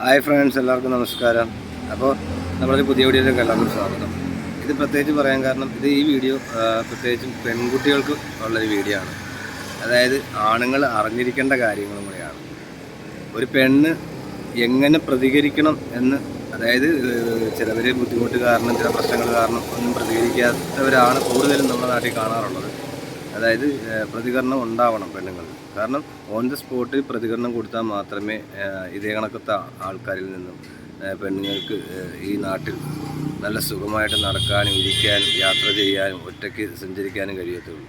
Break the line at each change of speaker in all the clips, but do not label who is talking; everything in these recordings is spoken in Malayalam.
ഹായ് ഫ്രണ്ട്സ് എല്ലാവർക്കും നമസ്കാരം. അപ്പോൾ നമ്മളൊരു പുതിയ വീഡിയോയിലേക്ക് എല്ലാവർക്കും സ്വാഗതം. ഇത് പ്രത്യേകിച്ച് പറയാൻ കാരണം ഇത് ഈ വീഡിയോ പ്രത്യേകിച്ചും പെൺകുട്ടികൾക്ക് ഉള്ളൊരു വീഡിയോ ആണ്. അതായത് ആണുങ്ങൾ അറിഞ്ഞിരിക്കേണ്ട കാര്യങ്ങളും കൂടെയാണ്. ഒരു പെണ്ണ് എങ്ങനെ പ്രതികരിക്കണം എന്ന് അതായത് ചിലവർ ബുദ്ധിമുട്ട് കാരണം ചില പ്രശ്നങ്ങൾ കാരണം ഒന്നും പ്രതികരിക്കാത്തവരാണ് കൂടുതലും നമ്മുടെ നാട്ടിൽ കാണാറുള്ളത്. അതായത് പ്രതികരണം ഉണ്ടാവണം പെണ്ണുങ്ങൾ കാരണം ഓൺ ദി സ്പോട്ടിൽ പ്രതികരണം കൊടുത്താൽ മാത്രമേ ഇതേ കണക്കത്തെ ആൾക്കാരിൽ നിന്നും പെണ്ണുങ്ങൾക്ക് ഈ നാട്ടിൽ നല്ല സുഖമായിട്ട് നടക്കാനും ഇരിക്കാനും യാത്ര ചെയ്യാനും ഒറ്റയ്ക്ക് സഞ്ചരിക്കാനും കഴിയത്തുള്ളൂ.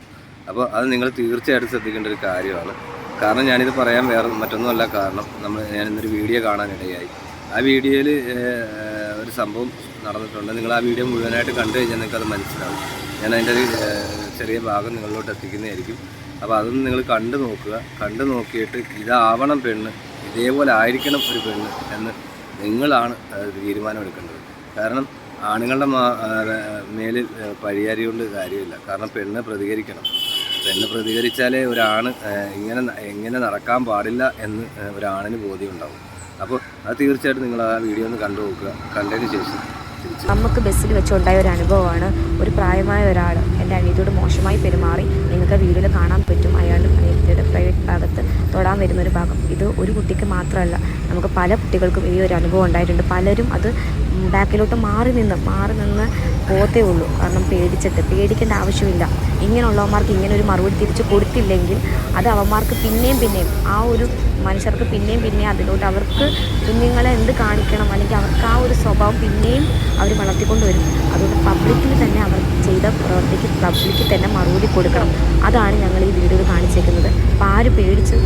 അപ്പോൾ അത് നിങ്ങൾ തീർച്ചയായിട്ടും ശ്രദ്ധിക്കേണ്ട ഒരു കാര്യമാണ്. കാരണം ഞാനിത് പറയാൻ വേറെ മറ്റൊന്നുമല്ല കാരണം നമ്മൾ ഞാനിന്നൊരു വീഡിയോ കാണാനിടയായി. ആ വീഡിയോയിൽ ഒരു സംഭവം നടന്നിട്ടുണ്ട്. നിങ്ങൾ ആ വീഡിയോ മുഴുവനായിട്ട് കണ്ടു കഴിഞ്ഞാൽ നിങ്ങൾക്ക് അത് മനസ്സിലാവും. ഞാൻ അതിന്റെ ഒരു ചെറിയ ഭാഗം നിങ്ങളിലോട്ട് എത്തിക്കുന്നതായിരിക്കും. അപ്പോൾ അതൊന്ന് നിങ്ങൾ കണ്ടു നോക്കുക. കണ്ടു നോക്കിയിട്ട് ഇതാവണം പെണ്ണ് ഇതേപോലെ ആയിരിക്കണം ഒരു പെണ്ണ് എന്ന് നിങ്ങളാണ് തീരുമാനമെടുക്കേണ്ടത്. കാരണം ആണുങ്ങളുടെ മേലിൽ പഴിയാരി കൊണ്ട് കാര്യമില്ല. കാരണം പെണ്ണ് പ്രതികരിക്കണം. പെണ്ണ് പ്രതികരിച്ചാലേ ഒരാണ് ഇങ്ങനെ എങ്ങനെ നടക്കാൻ പാടില്ല എന്ന് ഒരാണിന് ബോധ്യമുണ്ടാവും അപ്പോൾ അത് തീർച്ചയായിട്ടും നിങ്ങൾ ആ വീഡിയോ ഒന്ന് കണ്ടു നോക്കുക. കണ്ടതിന് ശേഷം
നമുക്ക് ബസ്സിൽ വെച്ചുണ്ടായ ഒരു അനുഭവമാണ്. ഒരു പ്രായമായ ഒരാൾ എന്റെ അനിയത്തിയോട് മോശമായി പെരുമാറി നിങ്ങൾക്ക് വീഡിയോയിൽ കാണാൻ പറ്റും. അയാളുടെ അനിയത്തിയുടെ പ്രൈവറ്റ് ഭാഗത്ത് തൊടാൻ വരുന്ന ഒരു ഭാഗം. ഇത് ഒരു കുട്ടിക്ക് മാത്രമല്ല നമുക്ക് പല കുട്ടികൾക്കും ഈ ഒരു അനുഭവം ഉണ്ടായിട്ടുണ്ട്. പലരും അത് ബാക്കിലോട്ട് മാറി നിന്ന് മാറി നിന്ന് പോത്തേ ഉള്ളൂ. കാരണം പേടിച്ചിട്ട് പേടിക്കേണ്ട ആവശ്യമില്ല. ഇങ്ങനെയുള്ളവന്മാർക്ക് ഇങ്ങനെ ഒരു മറുപടി തിരിച്ച് കൊടുത്തില്ലെങ്കിൽ അത് അവന്മാർക്ക് പിന്നെയും പിന്നെയും ആ ഒരു മനുഷ്യർക്ക് പിന്നെയും പിന്നെയും അതിലോട്ട് അവർക്ക് കുഞ്ഞുങ്ങളെ എന്ത് കാണിക്കണം അല്ലെങ്കിൽ അവർക്ക് ആ ഒരു സ്വഭാവം പിന്നെയും അവർ വളർത്തിക്കൊണ്ട് വരും. അതുകൊണ്ട് പബ്ലിക്കിൽ തന്നെ അവർ ചെയ്ത പ്രവർത്തിക്ക് പബ്ലിക്കിൽ തന്നെ മറുപടി കൊടുക്കണം. അതാണ് ഞങ്ങൾ ഈ വീഡിയോയിൽ കാണിച്ചേക്കുന്നത്. അപ്പോൾ ആര് പേടിച്ച്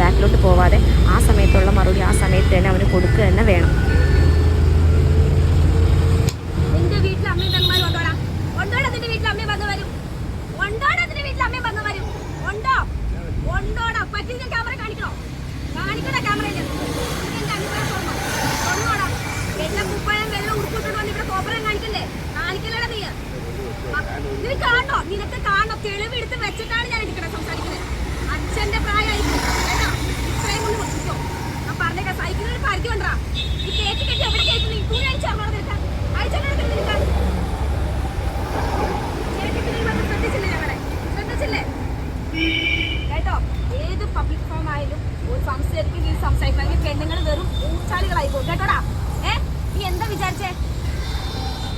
ബാക്കിലോട്ട് പോവാതെ ആ സമയത്തുള്ള മറുപടി ആ സമയത്ത് തന്നെ അവന് കൊടുക്കുക തന്നെ വേണം.
പബ്ലിക് ഫോം ആയാലും ഒരു സംസാരിക്കും അല്ലെങ്കിൽ പെണ്ണുങ്ങൾ വെറും ഊച്ചാളികളായി പോകും. കേട്ടോടാ? ഏ? നീ എന്താ വിചാരിച്ചേ?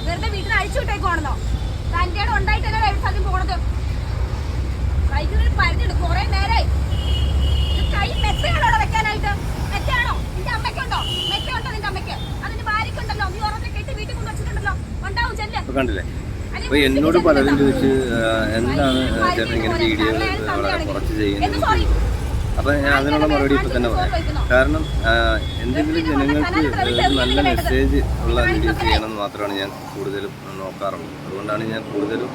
വെറുതെ വീട്ടിൽ അഴിച്ചു വിട്ടേക്കുവാണെന്നോ? തന്റെ ഉണ്ടായിട്ടല്ലേ എവിടെ സ്ഥലം പോണത്? സൈക്കിളിൽ പരിധിയുണ്ട് കുറെ ഇത് കൈ മെത്തയാണോ വെക്കാനായിട്ട്? മെത്തയാണോ? നിന്റെ അമ്മയ്ക്കുണ്ടോ? മെത്തയുണ്ടോ നിന്റെ അമ്മയ്ക്ക്? അതിന്റെ ഭാര്യക്കുണ്ടല്ലോ നീ ഉറക്കെ കെട്ടി വീട്ടിൽ കൊണ്ട് വെച്ചിട്ടുണ്ടല്ലോ. ഉണ്ടാവും ചെല്ല്.
കണ്ടില്ലേ? അപ്പൊ എന്നോട് പലരും ചോദിച്ച് എന്താണ് ചേട്ടൻ ഇങ്ങനെ വീഡിയോ വളരെ കുറച്ച് ചെയ്യുന്നത്? അപ്പോൾ ഞാൻ അതിനുള്ള മറുപടി ഇപ്പോൾ തന്നെ പറയാം. കാരണം എന്തെങ്കിലും ജനങ്ങൾക്ക് നല്ല മെസ്സേജ് ഉള്ള വീഡിയോസ് ചെയ്യണമെന്ന് മാത്രമാണ് ഞാൻ കൂടുതലും നോക്കാറുള്ളത്. അതുകൊണ്ടാണ് ഞാൻ കൂടുതലും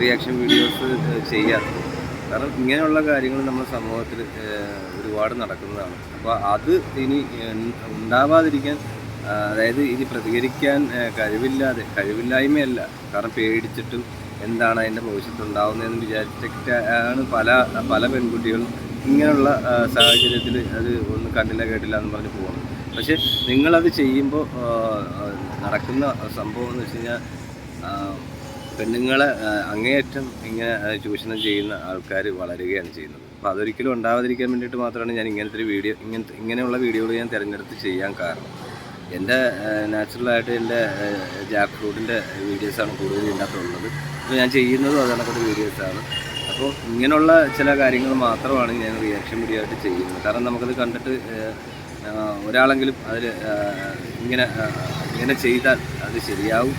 റിയാക്ഷൻ വീഡിയോസ് ചെയ്യാറ്. കാരണം ഇങ്ങനെയുള്ള കാര്യങ്ങൾ നമ്മുടെ സമൂഹത്തിൽ ഒരുപാട് നടക്കുന്നതാണ്. അപ്പോൾ അത് ഇനി ഉണ്ടാവാതിരിക്കാൻ അതായത് ഇനി പ്രതികരിക്കാൻ കഴിവില്ലാതെ കഴിവില്ലായ്മയല്ല. കാരണം പേടിച്ചിട്ടും എന്താണ് അതിന്റെ ഭവിഷ്യത്ത് ഉണ്ടാവുന്നതെന്ന് വിചാരിച്ചിട്ടാണ് പല പല പെൺകുട്ടികളും ഇങ്ങനെയുള്ള സാഹചര്യത്തിൽ അത് ഒന്നും കണ്ടില്ല കേട്ടില്ല എന്ന് പറഞ്ഞ് പോകണം പക്ഷേ നിങ്ങളത് ചെയ്യുമ്പോൾ നടക്കുന്ന സംഭവം എന്ന് വെച്ച് കഴിഞ്ഞാൽ പെണ്ണുങ്ങളെ അങ്ങേയറ്റം ഇങ്ങനെ ചൂഷണം ചെയ്യുന്ന ആൾക്കാർ വളരുകയാണ് ചെയ്യുന്നത്. അപ്പോൾ അതൊരിക്കലും ഉണ്ടാവാതിരിക്കാൻ വേണ്ടിയിട്ട് മാത്രമാണ് ഞാൻ ഇങ്ങനത്തെ ഒരു വീഡിയോ ഇങ്ങനത്തെ ഇങ്ങനെയുള്ള വീഡിയോകൾ ഞാൻ തിരഞ്ഞെടുത്ത് ചെയ്യാൻ കാരണം. എന്റെ നാച്ചുറലായിട്ട് എന്റെ ജാക്ക് ഫ്രൂട്ടിന്റെ വീഡിയോസാണ് കൂടുതൽ ഇതിനകത്തുള്ളത്. അപ്പോൾ ഞാൻ ചെയ്യുന്നതും അതണക്കൊരു വീഡിയോസാണ്. അപ്പോൾ ഇങ്ങനെയുള്ള ചില കാര്യങ്ങൾ മാത്രമാണ് ഞാൻ റിയാക്ഷൻ വീഡിയോ ആയിട്ട് ചെയ്യുന്നത്. കാരണം നമുക്കത് കണ്ടിട്ട് ഒരാളെങ്കിലും അതിൽ ഇങ്ങനെ ഇങ്ങനെ ചെയ്താൽ അത് ശരിയാവും.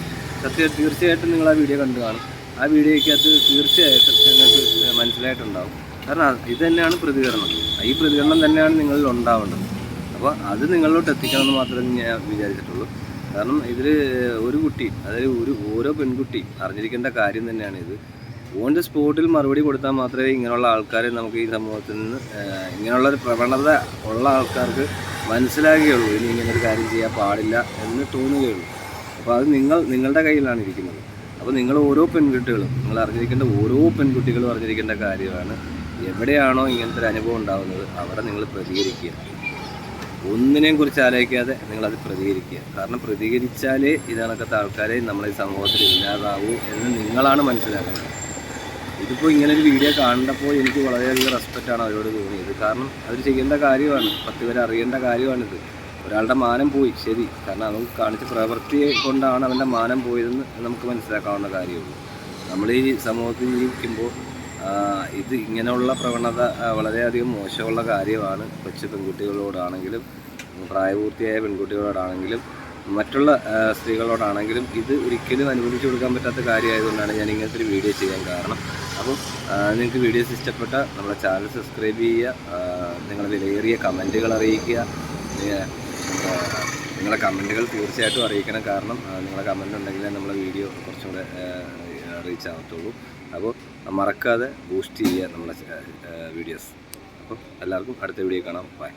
സത്യം തീർച്ചയായിട്ടും നിങ്ങൾ ആ വീഡിയോ കണ്ടു കാണും. ആ വീഡിയോയ്ക്കകത്ത് തീർച്ചയായിട്ടും നിങ്ങൾക്ക് മനസ്സിലായിട്ടുണ്ടാവും. കാരണം ഇത് തന്നെയാണ് പ്രതികരണം. ഈ പ്രതികരണം തന്നെയാണ് നിങ്ങളിൽ ഉണ്ടാവേണ്ടത്. അപ്പോൾ അത് നിങ്ങളിലോട്ട് എത്തിക്കണമെന്ന് മാത്രമേ ഞാൻ വിചാരിച്ചിട്ടുള്ളൂ. കാരണം ഇതിൽ ഒരു കുട്ടി അതായത് ഒരു ഓരോ പെൺകുട്ടി അറിഞ്ഞിരിക്കേണ്ട കാര്യം തന്നെയാണ് ഇത് ഓൺ സ്പോട്ടിൽ മറുപടി കൊടുത്താൽ മാത്രമേ ഇങ്ങനെയുള്ള ആൾക്കാരെ നമുക്ക് ഈ സമൂഹത്തിൽ നിന്ന് ഇങ്ങനെയുള്ള ഒരു പ്രവണത ഉള്ള ആൾക്കാർക്ക് മനസ്സിലാകുകയുള്ളൂ. ഇനി ഇങ്ങനെ ഒരു കാര്യം ചെയ്യാൻ പാടില്ല എന്ന് തോന്നുകയുള്ളൂ. അപ്പോൾ അത് നിങ്ങൾ നിങ്ങളുടെ കയ്യിലാണ് ഇരിക്കുന്നത്. അപ്പോൾ നിങ്ങൾ ഓരോ പെൺകുട്ടികളും നിങ്ങൾ അറിഞ്ഞിരിക്കേണ്ട ഓരോ പെൺകുട്ടികളും അറിഞ്ഞിരിക്കേണ്ട കാര്യമാണ് എവിടെയാണോ ഇങ്ങനത്തെ ഒരു അനുഭവം ഉണ്ടാകുന്നത് അവിടെ നിങ്ങൾ പ്രതികരിക്കുക. ഒന്നിനെയും കുറിച്ച് ആലോചിക്കാതെ നിങ്ങളത് പ്രതികരിക്കുക. കാരണം പ്രതികരിച്ചാലേ ഇതിനകത്തെ ആൾക്കാരെ നമ്മളെ സമൂഹത്തിൽ ഇല്ലാതാവൂ എന്ന് നിങ്ങളാണ് മനസ്സിലാക്കുന്നത്. ഇതിപ്പോൾ ഇങ്ങനെ ഒരു വീഡിയോ കാണുമ്പോൾ എനിക്ക് വളരെയധികം റെസ്പെക്റ്റാണ് അവരോട് തോന്നിയത്. കാരണം അവർ ചെയ്യേണ്ട കാര്യമാണ് പത്ത് പേര് അറിയേണ്ട കാര്യമാണിത്. ഒരാളുടെ മാനം പോയി ശരി. കാരണം അവൻ കാണിച്ച പ്രവൃത്തി കൊണ്ടാണ് അവന്റെ മാനം പോയതെന്ന് നമുക്ക് മനസ്സിലാക്കാവുന്ന കാര്യമുള്ളൂ. നമ്മൾ ഈ സമൂഹത്തിൽ ജീവിക്കുമ്പോൾ ഇത് ഇങ്ങനെയുള്ള പ്രവണത വളരെയധികം മോശമുള്ള കാര്യമാണ്. കൊച്ചു പെൺകുട്ടികളോടാണെങ്കിലും പ്രായപൂർത്തിയായ പെൺകുട്ടികളോടാണെങ്കിലും മറ്റുള്ള സ്ത്രീകളോടാണെങ്കിലും ഇത് ഒരിക്കലും അനുവദിച്ചു കൊടുക്കാൻ പറ്റാത്ത കാര്യമായതുകൊണ്ടാണ് ഞാൻ ഇങ്ങനത്തെ ഒരു വീഡിയോ ചെയ്യാൻ കാരണം. അപ്പോൾ നിങ്ങൾക്ക് വീഡിയോസ് ഇഷ്ടപ്പെട്ട നമ്മുടെ ചാനൽ സബ്സ്ക്രൈബ് ചെയ്യുക നിങ്ങളുടെ വിലയേറിയ കമന്റുകൾ അറിയിക്കുക നിങ്ങളുടെ കമന്റുകൾ തീർച്ചയായിട്ടും അറിയിക്കണം. കാരണം നിങ്ങളുടെ നിങ്ങളെ കമന്റ് ഉണ്ടെങ്കിലേ നമ്മളെ വീഡിയോ കുറച്ചും കൂടെ റീച്ച് ആവത്തുള്ളൂ. അപ്പോൾ മറക്കാതെ ബൂസ്റ്റ് ചെയ്യുക നമ്മുടെ വീഡിയോസ്. അപ്പോൾ എല്ലാവർക്കും അടുത്ത വീഡിയോ കാണാം. ബൈ.